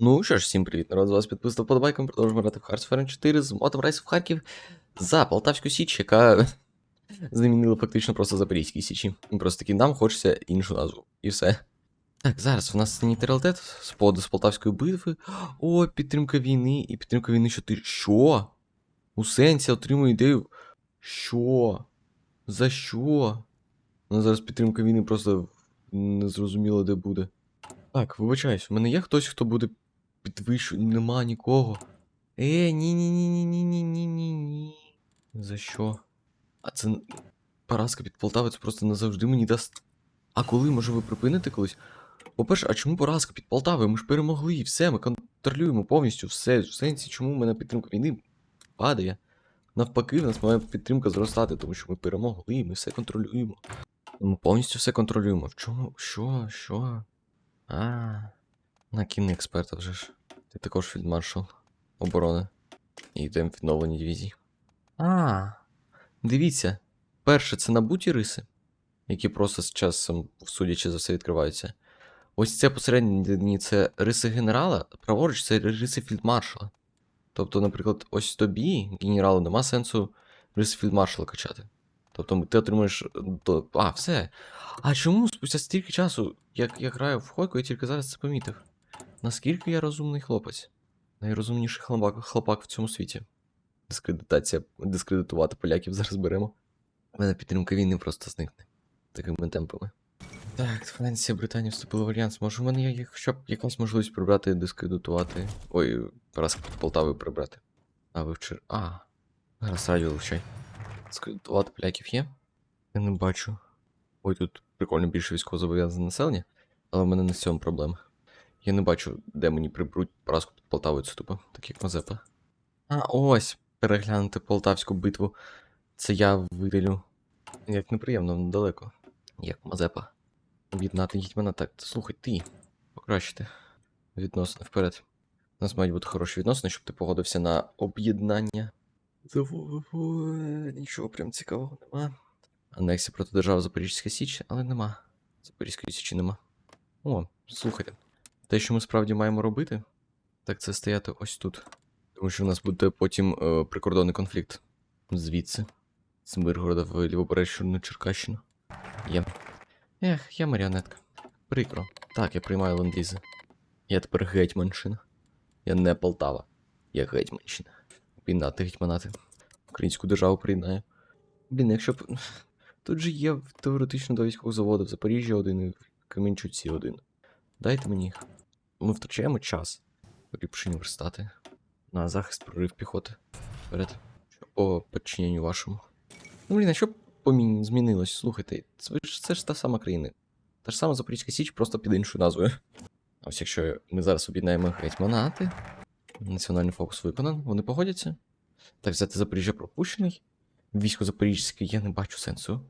Ну що ж, всім привіт, народ, з вас підписав подобайком, продовжуємо грати в Hearts of 4 з мотом рейсу в Харків за Полтавську Січ, яка замінила фактично просто Запорізькій Січі. Просто таки нам хочеться іншу назву. І все. Так, зараз у нас нейтралітет з поводу з Полтавської битви. О, підтримка війни і підтримка війни 4. Що? У сенсі отримую ідею. Що? За що? Ну зараз підтримка війни просто не зрозуміло, де буде. Так, вибачаюсь, у мене є хтось, хто буде підвищу, нема нікого. Е, ні-ні-ні-ні-ні-ні-ні-ні. За що? А це поразка під Полтавець просто назавжди мені дасть. А коли може ви припините колись? По-перше, а чому поразка під Полтавою? Ми ж перемогли і все, ми контролюємо повністю все. В сенсі, чому в мене підтримка війни падає? Навпаки, в нас має підтримка зростати, тому що ми перемогли, і ми все контролюємо. Ми повністю все контролюємо. В чому? Що? Що? А. На кінь експерта вже ж. Ти також фільдмаршал оборони. І йдемо відновлені дивізії. А, дивіться. Перше, це набуті риси, які просто з часом, судячи за все, відкриваються. Ось це посередині це риси генерала, праворуч це риси фільдмаршала. Тобто, наприклад, ось тобі, генералу, нема сенсу риси фільдмаршала качати. Тобто ти отримуєш до. А, все. А чому спустя стільки часу, як я граю в хойку, я тільки зараз це помітив? Наскільки я розумний хлопець? Найрозумніший хлопак, хлопак в цьому світі. Дискредитація, дискредитувати поляків зараз беремо. У мене підтримка війни просто зникне. Такими темпами. Так, Франція, Британія вступила в альянс. Може, в мене є хоча б якась можливість прибрати, дискредитувати. Ой, поразка під Полтавою прибрати. А ви вчора. А. Зараз радіо вивчай. Дискредитувати поляків є? Я не бачу. Ой, тут прикольно більше військовозобов'язане населення, але в мене не з цьому проблема. Я не бачу, де мені приберуть поразку під Полтавою, це тупо, так як Мазепа. А, ось, переглянути полтавську битву. Це я видалю. Як неприємно, недалеко. Як Мазепа. Об'єднати гетьмана так. Слухай, ти. Покращити. Відносини вперед. У нас мають бути хороші відносини, щоб ти погодився на об'єднання. Нічого прям цікавого нема. Анексія проти держави Запорізька Січ, але нема. Запорізької Січі нема. О, слухайте. Те, що ми справді маємо робити, так це стояти ось тут. Тому що в нас буде потім е, прикордонний конфлікт. Звідси. З Миргорода в Лівобережну Черкащину. Є. Ех, я маріонетка. Прикро. Так, я приймаю ленд-лізи. Я тепер гетьманщина. Я не Полтава. Я гетьманщина. Пінати гетьманати. Українську державу приєднаю. Блін, якщо б. Тут же є теоретично до військового заводу в Запоріжжі один і в Кам'янчуці один. Дайте мені їх. Ми втрачаємо час. Поліпшені верстати. На захист прорив піхоти. Вперед. По підчиненню вашому. Ну, блін, а що помін... змінилось? Слухайте, це ж, це ж та сама країна. Та ж сама Запорізька Січ, просто під іншою назвою. А ось якщо ми зараз об'єднаємо гетьманати, національний фокус виконан, вони погодяться. Так, взяти Запоріжжя пропущений. Військо Запорізьке я не бачу сенсу.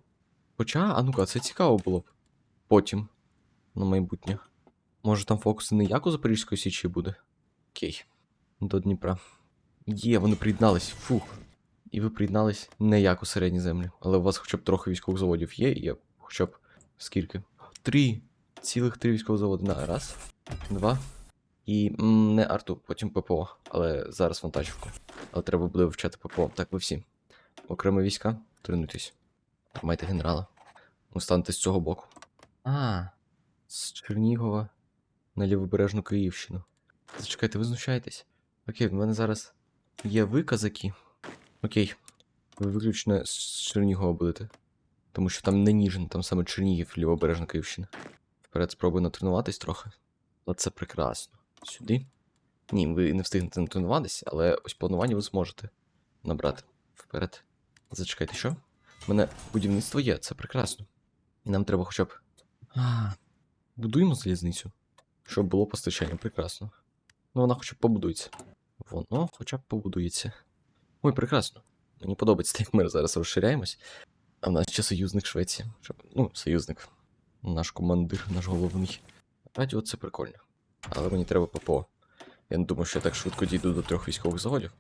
Хоча, а ну-ка, це цікаво було б. Потім. На майбутнє. Може там фокуси не як у Запорізької Січі буде? Окей. До Дніпра. Є, вони приєднались. Фух. І ви приєднались не як у середні землі. Але у вас хоча б трохи військових заводів є, і є хоча б скільки? Три. Цілих три військових заводи. На, раз, два. І м, не арту, потім ППО. Але зараз вантажівку. Але треба буде вивчати ППО. Так, ви всі. Окремі війська, тренуйтесь. Тримайте генерала. Ви з цього боку. А, з Чернігова на лівобережну Київщину. Зачекайте, ви знущаєтесь. Окей, в мене зараз є ви, казаки. Окей. Ви виключно з Чернігова будете. Тому що там не Ніжин, там саме Чернігів, лівобережна Київщина. Вперед спробую натренуватись трохи. Але це прекрасно. Сюди. Ні, ви не встигнете натренуватись, але ось планування ви зможете набрати. Вперед. Зачекайте, що? У мене будівництво є, це прекрасно. І нам треба хоча б. А, будуємо залізницю. Щоб було постачання, прекрасно. Ну, вона хоча б побудується. Воно хоча б побудується. Ой, прекрасно. Мені подобається, як ми зараз розширяємось. А в нас ще союзник Швеція. Щоб... Ну, союзник. Наш командир, наш головний. Радіо це прикольно. Але мені треба ППО. Я не думаю, що я так швидко дійду до трьох військових заводів.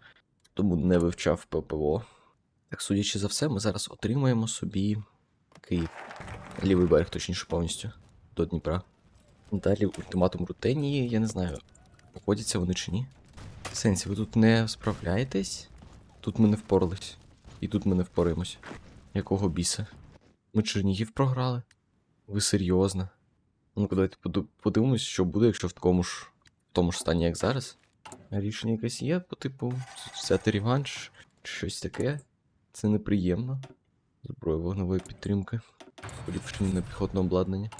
Тому не вивчав ППО. Так, судячи за все, ми зараз отримаємо собі Київ. Лівий берег, точніше, повністю. До Дніпра. Далі ультиматум Рутенії, я не знаю. Обходяться вони чи ні? Сенсі, ви тут не справляєтесь? Тут ми не впорались. І тут ми не впораємось. Якого біса? Ми Чернігів програли? Ви серйозно? Ну-ка, давайте подивимось, що буде, якщо в такому ж в тому ж стані, як зараз. Рішення якесь є, по типу, взяти реванш, чи щось таке. Це неприємно. Зброя вогневої підтримки. Поліпшення піхотне обладнання.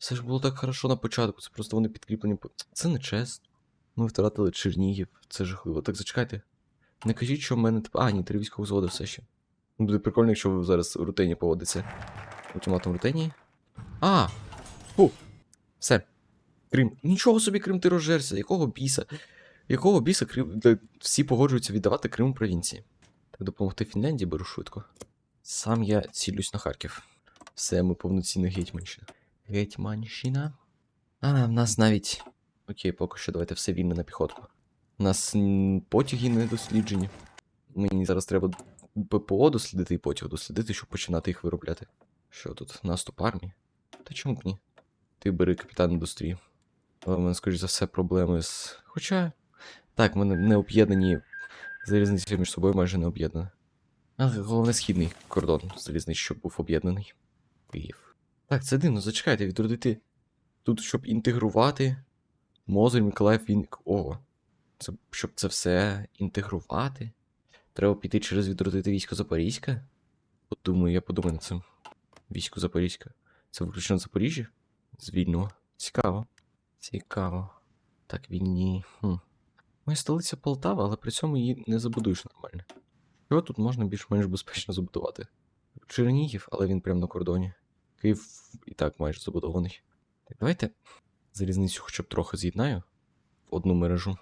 Все ж було так хорошо на початку, це просто вони підкріплені. Це не чесно. Ми втратили Чернігів, це жахливо. Так зачекайте. Не кажіть, що в мене. А, ні, три військових заводи все ще. Буде прикольно, якщо ви зараз у рутині поводиться. Ультиматум рутині. А! Фу! Все. Крим. Нічого собі Крим ти розжерся. Якого біса? Якого біса Крим. Всі погоджуються віддавати Крим провінції. Так допомогти Фінляндії беру швидко. Сам я цілюсь на Харків. Все, ми повноцінна гетьманщина. Гетьманщина. А, в нас навіть. Окей, поки що давайте все вільне на піхотку. У нас потяги не досліджені. Мені зараз треба ППО дослідити і потяг дослідити, щоб починати їх виробляти. Що тут? Наступ армії? Та чому б ні? Ти бери капітан індустрії. Але в мене, скоріш за все, проблеми з. Хоча. Так, мене не об'єднані. Залізниця між собою майже не об'єднана. Але головне східний кордон залізниць, щоб був об'єднаний. Київ. Так, це дивно, зачекайте, відродити. Тут, щоб інтегрувати. Мозель, Миколаїв, Вінник. Ого. Це, щоб це все інтегрувати. Треба піти через відродити військо Запорізьке. Подумаю, я подумаю над цим. Військо Запорізьке. Це виключно Запоріжжя? З. Цікаво. Цікаво. Так, вільні. Хм. Моя столиця Полтава, але при цьому її не забудуєш нормально. Що тут можна більш-менш безпечно забудувати? Чернігів, але він прямо на кордоні. Київ і так майже забудований. Так, давайте залізницю хоча б трохи з'єднаю в одну мережу.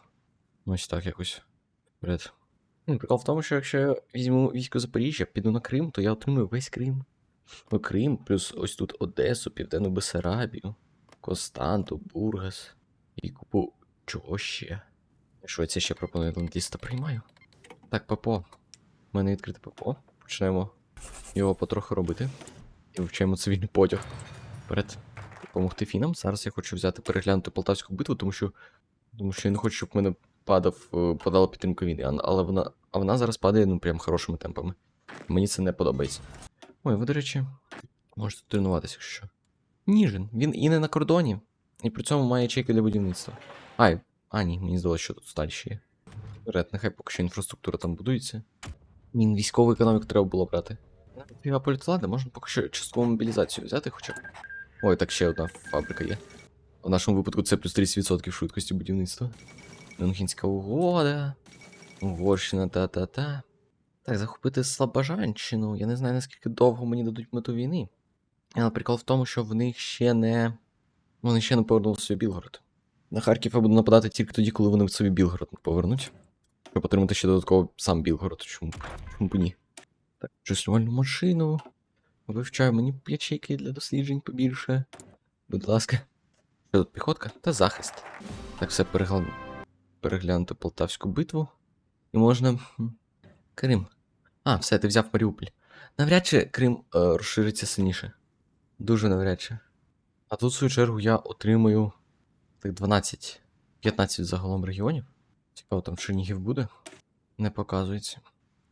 Ось так якось. Ну, Прикол в тому, що якщо я візьму військо Запоріжжя, піду на Крим, то я отримую весь Крим. Ну, Крим, плюс ось тут Одесу, Південну Бесарабію, Константу, Бургас і купу чого ще. Швеція ще пропонує ландіста приймаю. Так, ППО. У мене відкрите ППО. Почнемо його потроху робити. Вивчаємо цивільний потяг. Вперед. Допомогти фінам. Зараз я хочу взяти переглянути полтавську битву, тому що. Тому що я не хочу, щоб в мене падав, е, падала підтримка війни. Але вона, а вона зараз падає ну прям хорошими темпами. Мені це не подобається. Ой, ви, до речі, можете тренуватися, якщо що. Ніжин. Він і не на кордоні, і при цьому має чеки для будівництва. Ай, а, ні, мені здалося, що тут сталь ще є. Вперед, нехай поки що інфраструктура там будується. Мін військову економіку треба було брати. Піва політвлади, можна поки що часткову мобілізацію взяти хоча б. Ой, так ще одна фабрика є. В нашому випадку це плюс 30% швидкості будівництва. Мюнхенська угода. Угорщина та-та-та. Так, захопити Слобожанщину. Я не знаю, наскільки довго мені дадуть мету війни. Але прикол в тому, що в них ще не. Вони ще не повернули собі Білгород. На Харків я буду нападати тільки тоді, коли вони собі Білгород повернуть. Щоб отримати ще додатково сам Білгород. Чому б ні? Так, числювальну машину. Вивчаю мені ячейки для досліджень побільше. Будь ласка. Що тут піхотка? Та захист. Так, все перегла... переглянути Полтавську битву. І можна. Крим. А, все, ти взяв Маріуполь. Навряд чи Крим е, розшириться сильніше. Дуже навряд чи. А тут, в свою чергу, я отримую так 12, 15 загалом регіонів. Цікаво, там Чернігів буде. Не показується.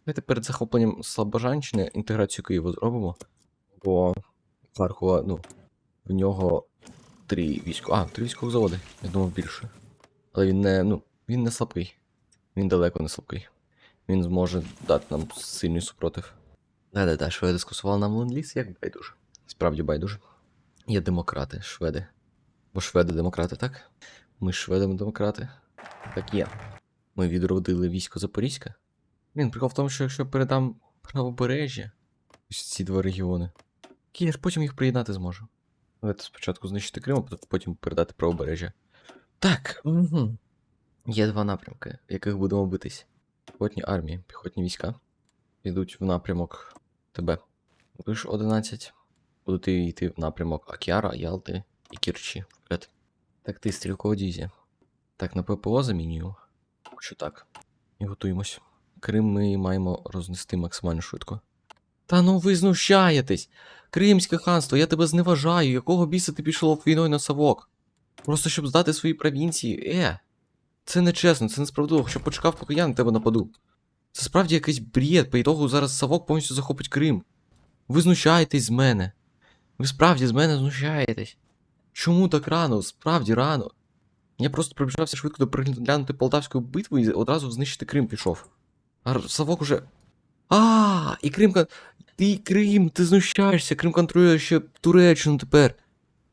Давайте перед захопленням Слобожанщини інтеграцію Києва зробимо. Бо Харкова, ну, в нього три військо. А, три військові заводи. Я думав більше. Але він не, ну, він не слабкий. Він далеко не слабкий. Він зможе дати нам сильний супротив. Да-да-да, шведи скасували нам ленд-ліз, як байдуже. Справді байдуже. Є демократи, шведи. Бо шведи демократи, так? Ми з шведами демократи. Так є. Ми відродили військо Запорізька. Він прикол в тому, що якщо я передам правобережжя, ось ці два регіони, я ж потім їх приєднати зможу. Давайте спочатку знищити Крим, а потім передати правобережжя. Так. Угу. Є два напрямки, в яких будемо битись. Піхотні армії, піхотні війська підуть в напрямок тебе. Ж 11. Будете йти в напрямок Акіара, Ялти і Кірчі. Вперед. Так, ти стрілкова дивізія. Так, на ППО замінюю. Що так. І готуємось. Крим ми маємо рознести максимально швидко. Та ну ви знущаєтесь! Кримське ханство, я тебе зневажаю. Якого біса ти пішов війною на Савок? Просто щоб здати свої провінції. Е. Це не чесно, це несправедливо, щоб почекав, поки я на тебе нападу. Це справді якийсь бред, по ітогу зараз Савок повністю захопить Крим. Ви знущаєтесь з мене. Ви справді з мене знущаєтесь. Чому так рано? Справді рано. Я просто прибіжався швидко до переглянути Полтавську битву і одразу знищити Крим пішов. А Савок уже. А, і Крим. Ти Крим, ти знущаєшся, Крим контролює ще Туреччину тепер.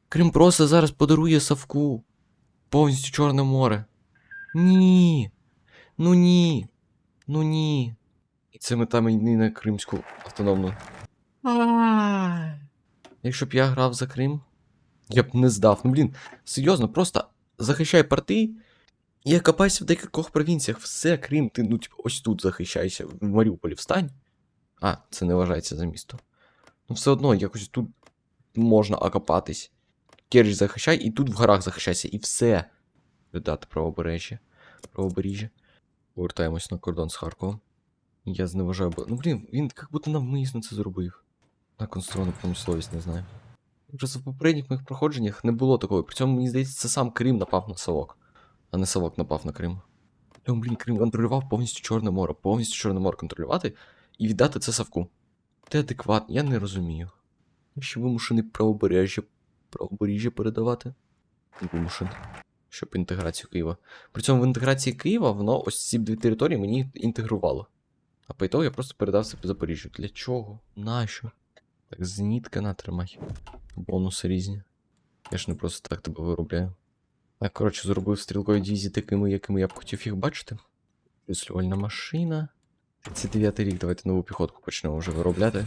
Крим просто зараз подарує Савку. Повністю Чорне море. Ні. Ну ні. Ну ні. І це мета війни на Кримську автономну. Якщо б я грав за Крим, я б не здав. Ну блін, серйозно, просто захищай партій і окопайся в декількох провінціях. Все, Крим, ти ну, типу, ось тут захищайся, в Маріуполі встань. А, це не вважається за місто. Ну все одно, якось тут можна окопатись. Керч захищай, і тут в горах захищайся, і все. Видати правобережжя. Правобережжя. Повертаємось на кордон з Харковом. Я зневажаю, бо. Ну блін, він як будто навмисно це зробив. На конструктивну промисловість не знаю. Просто в попередніх моїх проходженнях не було такого. При цьому, мені здається, це сам Крим напав на Савок, а не Савок напав на Крим. Тому, блін, Крим контролював повністю Чорне море, повністю Чорне море контролювати і віддати це Савку. Ти адекватний, я не розумію. Ще вимушений правобережжя, правобережжя передавати. Вимушений. Щоб інтеграцію Києва. При цьому в інтеграції Києва воно ось ці дві території мені інтегрувало. А по ітогу я просто передав це Запоріжжю. Для чого? Нащо? Так, зенітка натримай. Бонуси різні. Я ж не просто так тебе виробляю. Так, коротше, зробив стрілкові дивізії такими, якими я б хотів їх бачити. Вислювальна машина. 39 рік, давайте нову піхотку почнемо вже виробляти.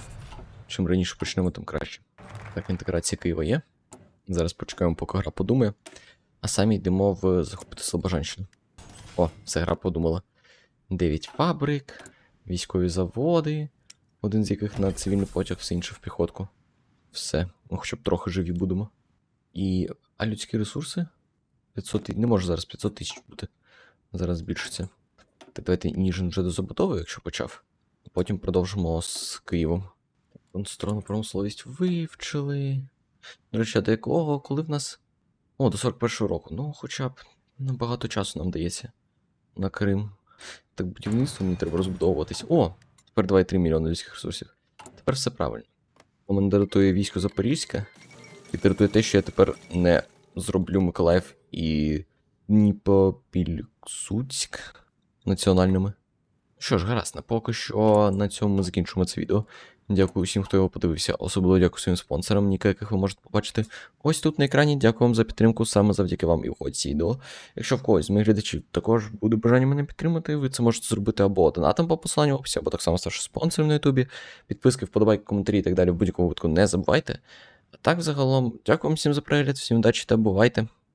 Чим раніше почнемо, тим краще. Так, інтеграція Києва є. Зараз почекаємо, поки гра подумає. А самі йдемо в захопити Слобожанщину. О, все гра подумала. 9 фабрик, військові заводи, один з яких на цивільний потяг, все інше в піхотку. Все. Ну, хоча б трохи живі будемо. І. А людські ресурси? 500 ти- Не може зараз 500 тисяч бути. Зараз збільшиться. Так давайте Ніжин вже до забудови, якщо почав. Потім продовжимо з Києвом. Конструктивну промисловість вивчили. До речі, до якого, коли в нас. О, до 41-го року. Ну, хоча б набагато часу нам дається на Крим. Так будівництво мені треба розбудовуватись. О! Тепер 2,3 мільйони людських ресурсів. Тепер все правильно. Мене дратує військо Запорізьке. І дратує те, що я тепер не зроблю Миколаїв і Дніпропільсуцьк національними. Що ж, гаразд, поки що на цьому ми закінчимо це відео. Дякую всім, хто його подивився. Особливо дякую своїм спонсорам, ніка яких ви можете побачити ось тут на екрані. Дякую вам за підтримку, саме завдяки вам і виходить ці відео. Якщо в когось з моїх глядачів також буде бажання мене підтримати, ви це можете зробити або донатом по посиланню в описі, або так само ставши спонсором на Ютубі. Підписки, вподобайки, коментарі і так далі в будь-якому випадку не забувайте. А так, загалом, дякую вам всім за перегляд, всім удачі та бувайте!